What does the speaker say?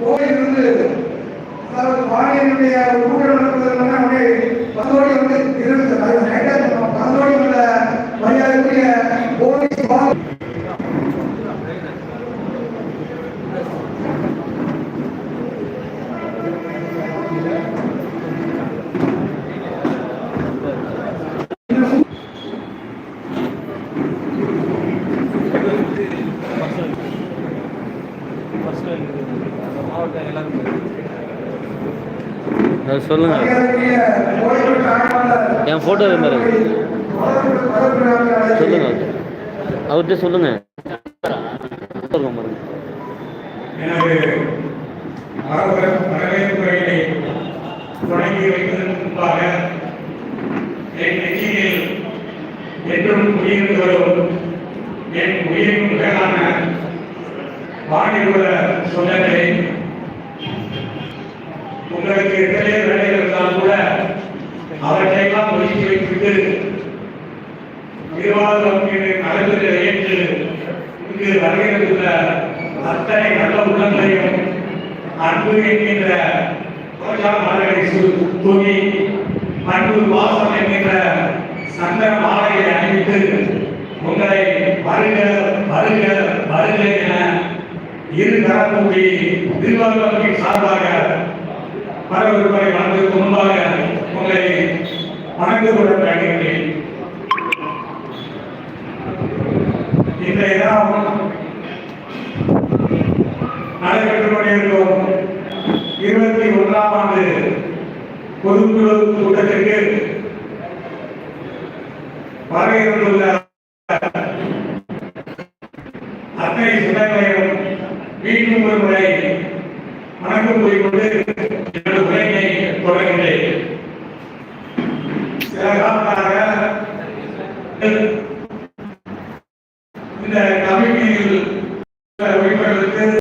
கோயிலிருந்து அதாவது பாண்டியனுடைய சொல்லுங்க. என் போட்டோ மாதிரி. சொல்லுங்க. அவர்கிட்ட சொல்லுங்க. சொல்லுங்க தொடங்கி வைப்பதற்கு முன்பாக என் நெற்றியில் என்றும் உயிர்ந்து வரும் என் வாணிபுர சொந்தங்களை உங்களுக்கு எத்தனை வேலைகள் இருந்தால் கூட அவற்றையெல்லாம் ஒதுக்கி வைத்துவிட்டு திருவாரூரம் நடந்ததை ஏற்று இங்கு வருகின்ற அத்தனை நல்ல உள்ளங்களையும் அன்பு என்கின்ற ரோஜா தூவி அன்பு வாசம் என்கின்ற சந்தன மாலையை அணிவித்து உங்களை வருக வருக வருக இரு தரப்புடைய கூடி சார்பாக வரவிருப்பதை வணங்குவதற்கு முன்பாக உங்களை வணங்க கொள்ள வேண்டுகிறேன் இன்றைய தினம் நடைபெற்றுக் கொண்டிருக்கும் இருபத்தி ஒன்றாம் ஆண்டு பொதுக்குழு கூட்டத்திற்கு வர இருந்துள்ள அத்தனை சிந்தனைகளையும் மீண்டும் ஒரு முறை வணக்கம் கூறிக்கொண்டு எனது உரையை தொடர்கின்றேன். சில காலமாக இந்த கமிட்டியில் உறுப்பினர்